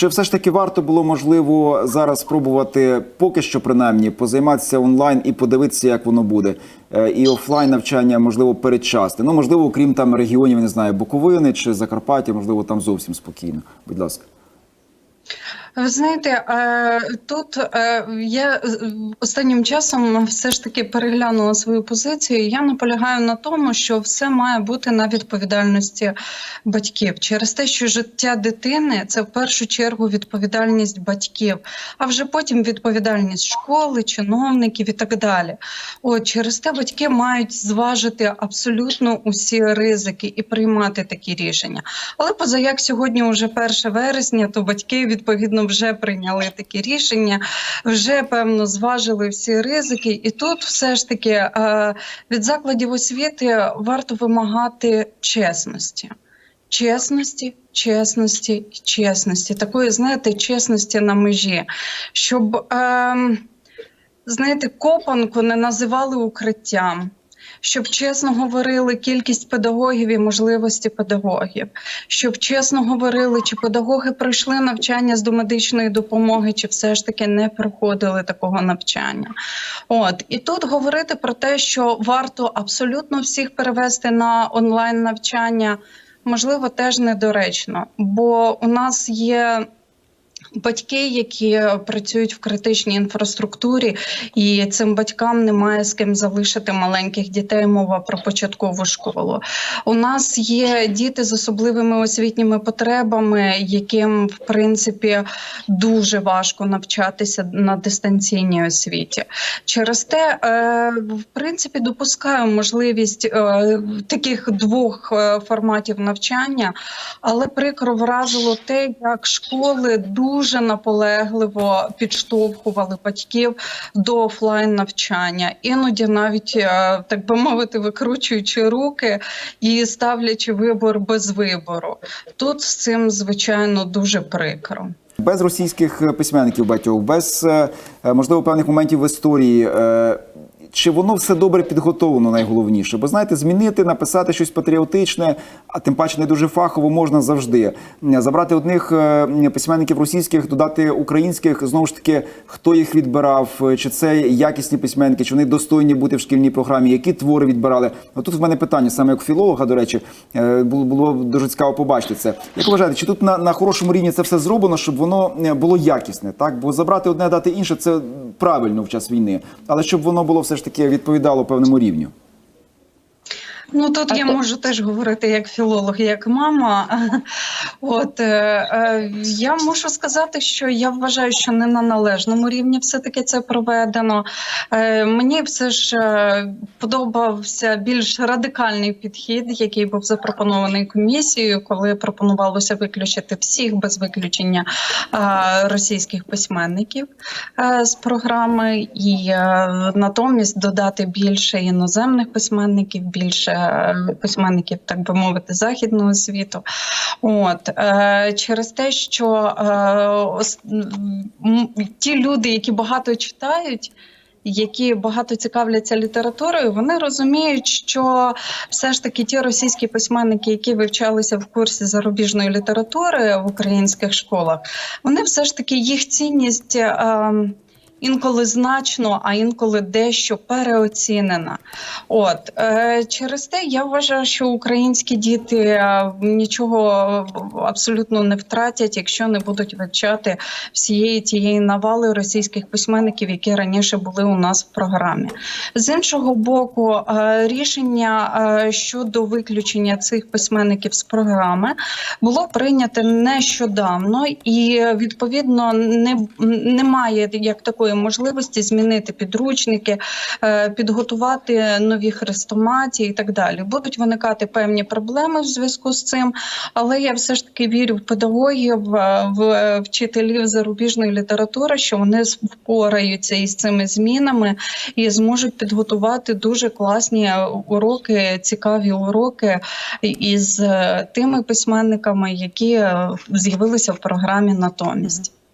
Чи все ж таки варто було можливо зараз спробувати поки що принаймні позайматися онлайн і подивитися, як воно буде, Е, і офлайн навчання можливо передчасти? Ну можливо, окрім там регіонів, не знаю, Буковини чи Закарпаття, можливо, там зовсім спокійно. Будь ласка. Ви знаєте, е, тут е, я е, останнім часом все ж таки переглянула свою позицію. Я наполягаю на тому, що все має бути на відповідальності батьків через те, що життя дитини це в першу чергу відповідальність батьків, а вже потім відповідальність школи, чиновників і так далі. От через те батьки мають зважити абсолютно усі ризики і приймати такі рішення. Але поза як сьогодні вже 1 вересня, то батьки відповідно вже прийняли такі рішення, вже певно зважили всі ризики. І тут все ж таки е, від закладів освіти варто вимагати чесності. Чесності, чесності чесності, такої, знаєте, чесності на межі, щоб, ем, знаєте, копанку не називали укриттям, щоб чесно говорили кількість педагогів і можливості педагогів, щоб чесно говорили, чи педагоги пройшли навчання з домедичної допомоги, чи все ж таки не проходили такого навчання. От і тут говорити про те, що варто абсолютно всіх перевести на онлайн навчання. Можливо, теж недоречно, бо у нас є батьки, які працюють в критичній інфраструктурі, і цим батькам немає з ким залишити маленьких дітей. Мова про початкову школу. У нас є діти з особливими освітніми потребами, яким в принципі дуже важко навчатися на дистанційній освіті. Через те, е, в принципі, допускаю можливість е, таких двох е, форматів навчання, але прикро вразило те, як школи дуже наполегливо підштовхували батьків до офлайн навчання, іноді навіть е, так би мовити, викручуючи руки і ставлячи вибор без вибору. Тут з цим звичайно дуже прикро. Без російських письменників багатьох, без е, е, можливо певних моментів в історії. Чи воно все добре підготовлено, найголовніше? Бо знаєте, змінити, написати щось патріотичне, а тим паче не дуже фахово можна завжди. Забрати одних е, письменників російських, додати українських. Знову ж таки, хто їх відбирав? Е, Чи це якісні письменники, чи вони достойні бути в шкільній програмі? Які твори відбирали? Отут в мене питання, саме як філолога, до речі, е, було, дуже цікаво побачити це. Як вважаєте, чи тут на, на хорошому рівні це все зроблено, щоб воно було якісне? Так, бо забрати одне, дати інше це правильно в час війни, але щоб воно було все ж таки відповідало певному рівню. Ну тут А я то- можу теж говорити як філолог, як мама. От е, е, я можу сказати, що я вважаю, що не на належному рівні все-таки це проведено. Е, мені все ж е, подобався більш радикальний підхід, який був запропонований комісією, коли пропонувалося виключити всіх без виключення е, російських письменників е, з програми, і е, натомість додати більше іноземних письменників, більше письменників, так би мовити, західного світу. От е, через те, що е, ті люди, які багато читають. Які багато цікавляться літературою, вони розуміють, що все ж таки ті російські письменники, які вивчалися в курсі зарубіжної літератури в українських школах, вони все ж таки їх цінність. Е, Інколи значно, а інколи дещо переоцінена. От е, через те я вважаю, що українські діти е, нічого абсолютно не втратять, якщо не будуть вивчати всієї тієї навали російських письменників, які раніше були у нас в програмі. З іншого боку, е, рішення щодо виключення цих письменників з програми було прийнято нещодавно, і відповідно не немає як такої можливості змінити підручники, е, підготувати нові хрестоматії і так далі. Будуть виникати певні проблеми в зв'язку з цим, але я все ж таки вірю в педагогів, е, в вчителів зарубіжної літератури, що вони впораються із цими змінами і зможуть підготувати дуже класні уроки, цікаві уроки із е, тими письменниками, які е, з'явилися в програмі натомість.